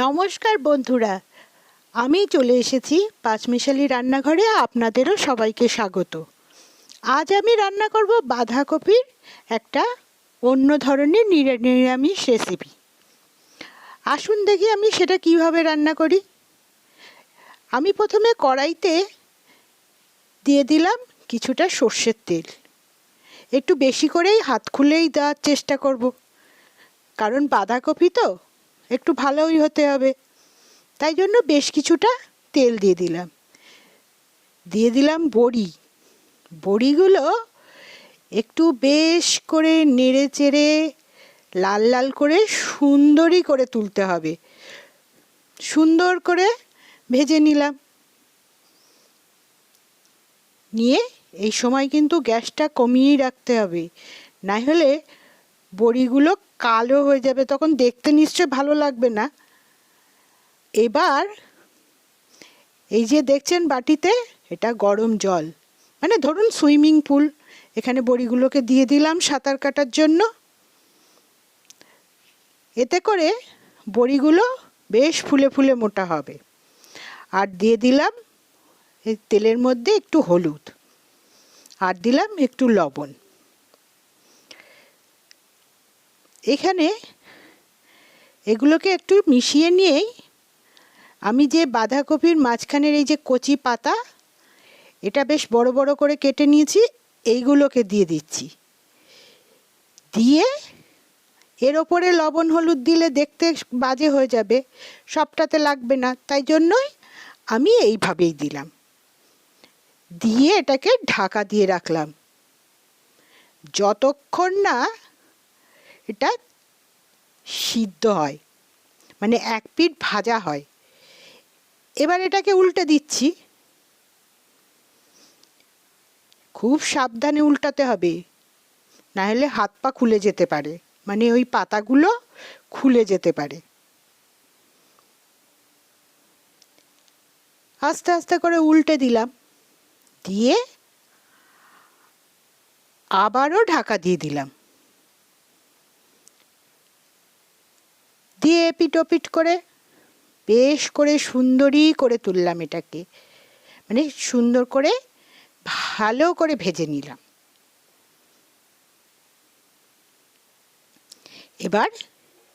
নমস্কার বন্ধুরা, আমি চলে এসেছি পাঁচমিশালি রান্নাঘরে, আপনাদেরও সবাইকে স্বাগত। আজ আমি রান্না করব বাঁধাকপির একটা অন্য ধরনের নিরামিষ রেসিপি আসুন দেখি আমি সেটা কীভাবে রান্না করি। আমি প্রথমে কড়াইতে দিয়ে দিলাম কিছুটা সর্ষের তেল। একটু বেশি করেই হাত খুলেই দেওয়ার চেষ্টা করব। কারণ বাঁধাকপি তো একটু ভালোই হতে হবে। তাই জন্য বেশ কিছুটা তেল দিয়ে দিলাম। দিয়ে দিলাম বড়ি। বড়িগুলো একটু বেশ করে নেড়ে চেড়ে লাল লাল করে সুন্দরই করে তুলতে হবে। সুন্দর করে ভেজে নিলাম। নিয়ে এই সময় কিন্তু গ্যাসটা কমিয়েই রাখতে হবে। না হলে বড়িগুলো কালো হয়ে যাবে, তখন দেখতে নিশ্চয় ভালো লাগবে না। এবার এই যে দেখছেন বাটিতে, এটা গরম জল। মানে ধরুন সুইমিং পুল, এখানে বড়িগুলোকে দিয়ে দিলাম সাঁতার কাটার জন্য। এতে করে বড়িগুলো বেশ ফুলে ফুলে মোটা হবে। আর দিয়ে দিলাম তেলের মধ্যে একটু হলুদ। আর দিলাম একটু লবণ। এখানে এগুলোকে একটু মিশিয়ে নিয়েই আমি যে বাঁধাকপির মাঝখানের এই যে কচি পাতা, এটা বেশ বড় বড় করে কেটে নিয়েছি, এইগুলোকে দিয়ে দিচ্ছি। দিয়ে এর ওপরে লবণ হলুদ দিলে দেখতে বাজে হয়ে যাবে, সবটাতে লাগবে না, তাই জন্যই আমি এইভাবেই দিলাম। দিয়ে এটাকে ঢাকা দিয়ে রাখলাম। যতক্ষণ না এটা সিদ্ধ হয় মানে এক পিঠ ভাজা হয়। এবার এটাকে উল্টে দিচ্ছি। খুব সাবধানে উল্টাতে হবে না হলে হাত পা খুলে যেতে পারে মানে ওই পাতাগুলো খুলে যেতে পারে। আস্তে আস্তে করে উল্টে দিলাম, দিয়ে আবারও ঢাকা দিয়ে দিলাম। দিয়ে পিটোপিট করে বেশ করে সুন্দরই করে তুললাম এটাকে। মানে সুন্দর করে ভালো করে ভেজে নিলাম। এবার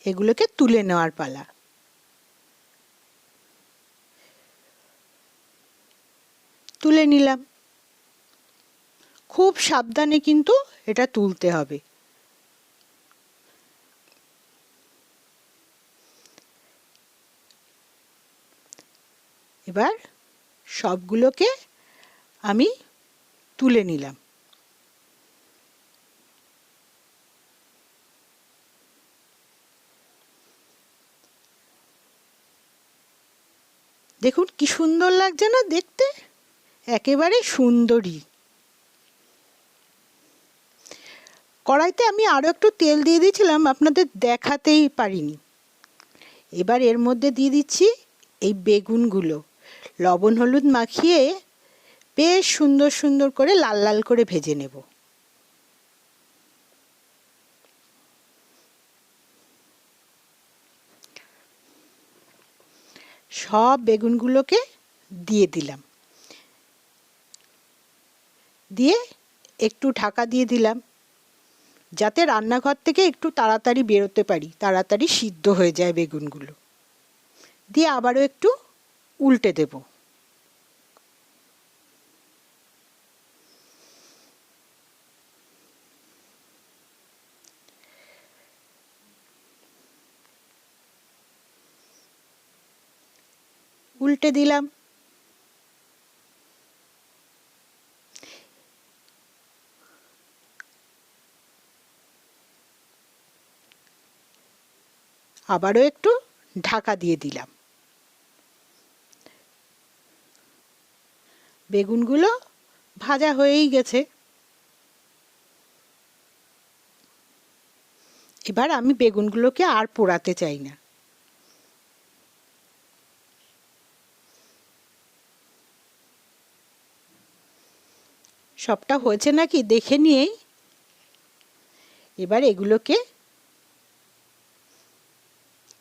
এগুলোকে তুলে নেওয়ার পালা। তুলে নিলাম। খুব সাবধানে কিন্তু এটা তুলতে হবে। এবার সবগুলোকে আমি তুলে নিলাম। দেখুন কি সুন্দর লাগছে না দেখতে? একেবারে সুন্দরী। কড়াইতে আমি আরও একটু তেল দিয়ে দিয়েছিলাম, আপনাদের দেখাতেই পারিনি। এবার এর মধ্যে দিয়ে দিচ্ছি এই বেগুনগুলো। লবণ হলুদ মাখিয়ে বেশ সুন্দর সুন্দর করে লাল লাল করে ভেজে নেব। সব বেগুনগুলোকে দিয়ে দিলাম। দিয়ে একটু ঢাকা দিয়ে দিলাম। যাতে রান্নাঘর থেকে একটু তাড়াতাড়ি বেরোতে পারি, তাড়াতাড়ি সিদ্ধ হয়ে যায় বেগুনগুলো। দিয়ে আবারও একটু উল্টে দেব। উল্টে দিলাম। আবারও একটু ঢাকা দিয়ে দিলাম। বেগুনগুলো ভাজা হয়েই গেছে। এবার আমি বেগুনগুলোকে আর পোড়াতে চাই না। সবটা হয়েছে নাকি দেখে নিয়েই? এবার এগুলোকে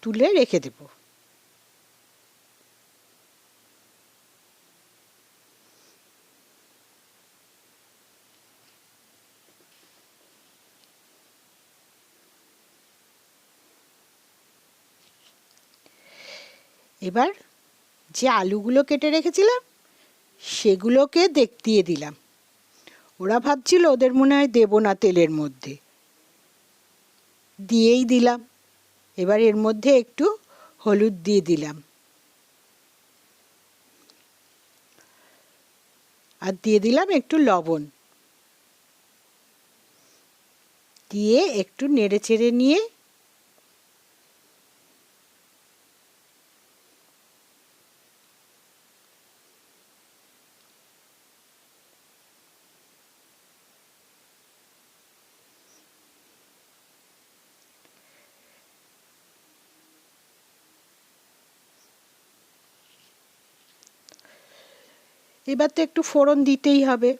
তুলে রেখে দেব। এবার যে আলুগুলো কেটে রেখেছিলাম, সেগুলোকে দেখ, দিয়ে দিলাম। ওরা ভাবছিল ওদের মনে হয় দেবো না তেলের মধ্যে। দিয়েই দিলাম। এবার এর মধ্যে একটু হলুদ দিয়ে দিলাম। আর দিয়ে দিলাম একটু লবণ। দিয়ে একটু নেড়ে চেড়ে নিয়ে এবার তো একটু ফোড়ন দিতেই হবে।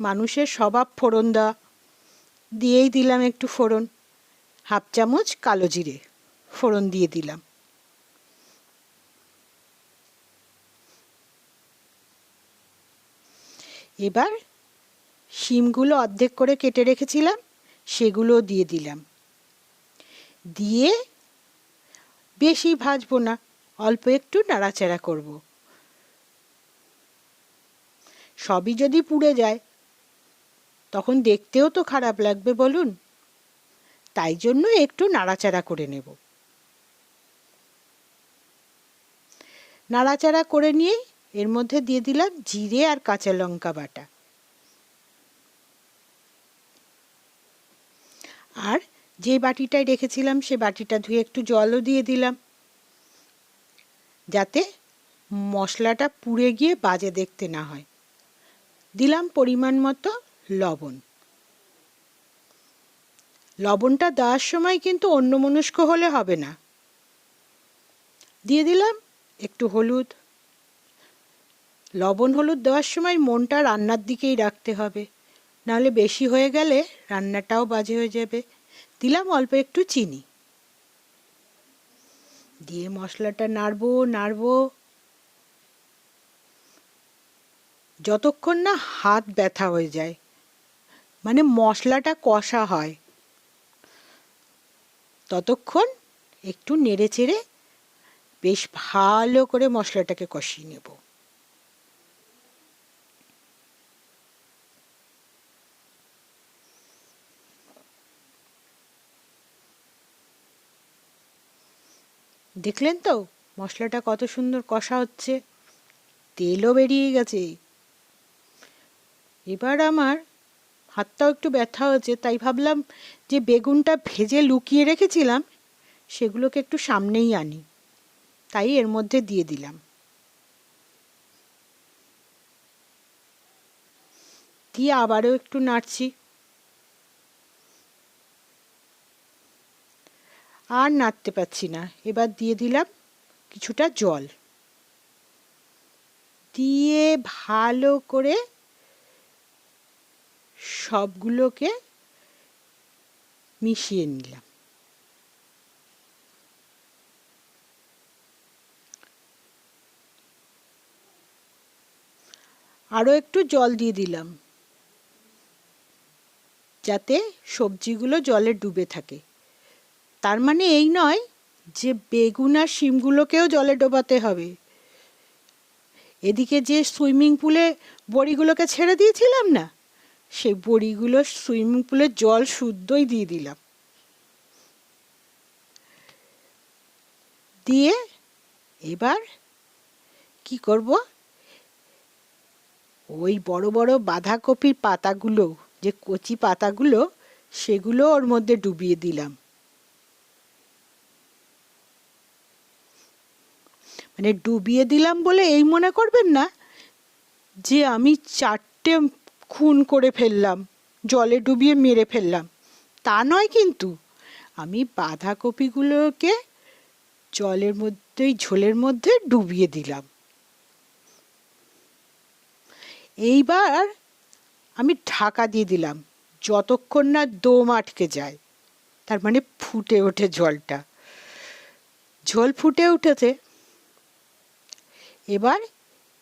মানুষের স্বভাব ফোড়ন দেওয়া। দিয়েই দিলাম একটু ফোড়ন। হাফ চামচ কালো জিরে ফোড়ন দিয়ে দিলাম। এবার শিমগুলো অর্ধেক করে কেটে রেখেছিলাম সেগুলো দিয়ে দিলাম। দিয়ে বেশি ভাজবো না, অল্প একটু নাড়াচাড়া করব। সবই যদি পুড়ে যায়, তখন দেখতেও তো খারাপ লাগবে বলুন। তাই জন্য একটু নাড়াচাড়া করে নেব। নাড়াচাড়া করে নিয়ে এর মধ্যে দিয়ে দিলাম জিরে আর কাঁচা লঙ্কা বাটা। আর যে বাটিটায় রেখেছিলাম সে বাটিটা ধুয়ে একটু জলও দিয়ে দিলাম। যাতে মশলাটা পুড়ে গিয়ে বাজে দেখতে না হয়। দিলাম পরিমাণ মতো লবণ। লবণটা দেওয়ার সময় কিন্তু অন্যমনস্ক হলে হবে না। দিয়ে দিলাম একটু হলুদ। লবণ হলুদ দেওয়ার সময় মনটা রান্নার দিকেই রাখতে হবে। নাহলে বেশি হয়ে গেলে রান্নাটাও বাজে হয়ে যাবে। দিলাম অল্প একটু চিনি। দিয়ে মশলাটা নাড়বো নাড়বো। যতক্ষণ না হাত ব্যথা হয়ে যায় মানে মশলাটা কষা হয়, ততক্ষণ একটু নেড়ে চেড়ে বেশ ভালো করে মশলাটাকে কষিয়ে নেব। দেখলেন তো, মশলাটা কত সুন্দর কষা হচ্ছে, তেলও বেরিয়ে গেছে। এবার আমার হাতটাও একটু ব্যথা হয়েছে, তাই ভাবলাম যে বেগুনটা ভেজে লুকিয়ে রেখেছিলাম, সেগুলোকে একটু সামনেই আনি। তাই এর মধ্যে দিয়ে দিলাম। দিয়ে আবারও একটু নাড়ছি। আর নাড়তে পারছি না। এবার দিয়ে দিলাম কিছুটা জল। দিয়ে ভালো করে সবগুলোকে মিশিয়ে নিলাম। আরও একটু জল দিয়ে দিলাম, যাতে সবজিগুলো জলে ডুবে থাকে। তার মানে এই নয় যে বেগুন আর শিমগুলোকেও জলে ডোবাতে হবে। এদিকে যে সুইমিং পুলে বড়িগুলোকে ছেড়ে দিয়েছিলাম না সেই বড়িগুলো সুইমিং পুলের জল শুদ্ধই দিয়ে দিলাম। দিয়ে এবার কি করব? ওই বড় বড় বাঁধাকপির পাতাগুলো, যে কচি পাতাগুলো, সেগুলো ওর মধ্যে ডুবিয়ে দিলাম। মানে ডুবিয়ে দিলাম বলে এই মনে করবেন না যে আমি চারটে খুন করে ফেললাম, জলে ডুবিয়ে মেরে ফেললাম। তা নয় কিন্তু, আমি বাঁধাকপিগুলোকে জলের মধ্যে ঝোলের মধ্যে ডুবিয়ে দিলাম। এইবার আমি ঢাকা দিয়ে দিলাম, যতক্ষণ না দম আটকে যায়। তার মানে ফুটে ওঠে জলটা। ঝোল ফুটে উঠেছে। এবার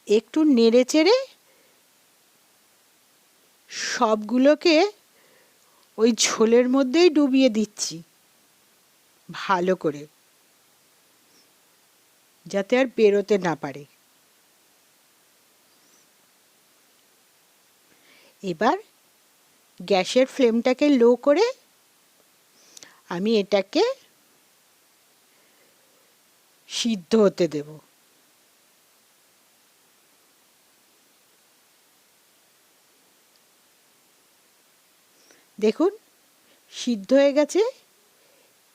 একটু নেড়ে চেড়ে সবগুলোকে ওই ঝোলের মধ্যেই ডুবিয়ে দিচ্ছি। ভালো করে। যাতে আর বেরোতে না পারে। এবার গ্যাসের ফ্লেমটাকে লো করে আমি এটাকে সিদ্ধ হতে দেব। দেখুন, সিদ্ধ হয়ে গেছে।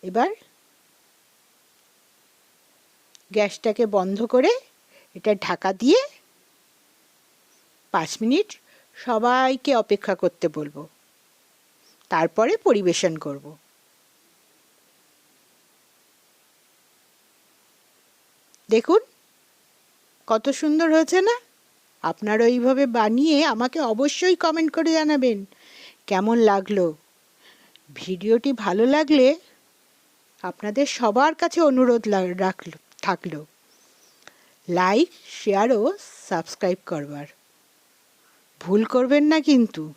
এবার গ্যাসটাকে বন্ধ করে এটা ঢাকা দিয়ে পাঁচ মিনিট সবাইকে অপেক্ষা করতে বলব। তারপরে পরিবেশন করব। দেখুন, কত সুন্দর হয়েছে না? আপনারা এইভাবে বানিয়ে আমাকে অবশ্যই কমেন্ট করে জানাবেন। কেমন লাগল? ভিডিওটি ভালো লাগলে আপনাদের সবার কাছে অনুরোধ রাখল, থাকল। লাইক, শেয়ার ও সাবস্ক্রাইব করবার। ভুল করবেন না কিন্তু।